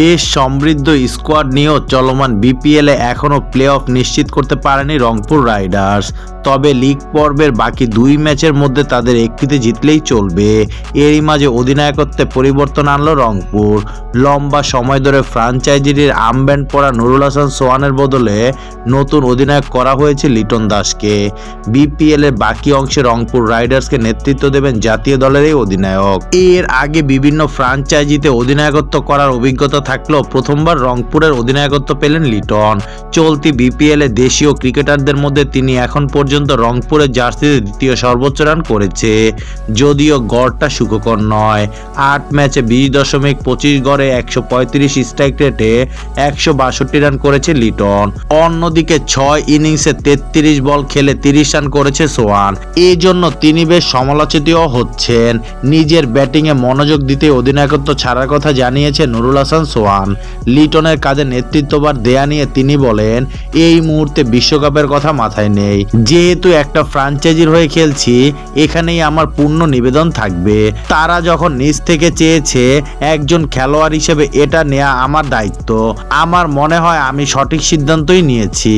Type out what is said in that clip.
বেশ সমৃদ্ধ স্কোয়াড নিয়েও চলমান বিপিএলে এখনও প্লে অফ নিশ্চিত করতে পারেনি রংপুর রাইডার্স। তবে লিগ পর্বের বাকি দুই ম্যাচের মধ্যে তাদের একটিতে জিতলেই চলবে। এরই মাঝে অধিনায়কত্বে পরিবর্তন আনলো রংপুর। লম্বা সময় ধরে ফ্রাঞ্চাইজিটির আমব্যান্ড পড়া নুরুল হাসান সোহানের বদলে নতুন অধিনায়ক করা হয়েছে লিটন দাসকে। বিপিএল এর বাকি অংশে রংপুর রাইডার্সকে নেতৃত্ব দেবেন জাতীয় দলের এই অধিনায়ক। এর আগে বিভিন্ন ফ্রাঞ্চাইজিতে অধিনায়কত্ব করার অভিজ্ঞতা থাকলেও প্রথমবার রংপুরের অধিনায়কত্ব পেলেন লিটন। চলতি বিপিএল এ দেশীয় ক্রিকেটারদের মধ্যে তিনি এখন পর্যন্ত রংপুরের জার্সিতে দ্বিতীয় সর্বোচ্চ রান করেছে। যদিও গড়টা সুখকর নয়। আট ম্যাচে বিশ দশমিক পঁচিশ গড়ে একশো পঁয়ত্রিশ স্ট্রাইক রেটে একশো বাষট্টি রান করেছে লিটন। অন্যদিকে ছয় ইনিংসে তেত্রিশ বল খেলে তিরিশ রান করেছে সোয়ান। এই জন্য তিনি বেশ সমালোচিতও হচ্ছেন। নিজের ব্যাটিংয়ে মনোযোগ দিতে অধিনায়কত্ব ছাড়ার কথা জানিয়েছে নুরুল হাসান সোহান লিটনের কাজে নেতৃত্ববার দেয়া নিয়ে তিনি বলেন, এই মুহূর্তে বিশ্বকাপের কথা মাথায় নেই। যেহেতু একটা ফ্রাঞ্চাইজির হয়ে খেলছি, এখানেই আমার পূর্ণ নিবেদন থাকবে। তারা যখন নিজ থেকে চেয়েছে একজন খেলোয়াড় হিসেবে এটা নেয়া আমার দায়িত্ব। আমার মনে হয় আমি সঠিক সিদ্ধান্তই নিয়েছি।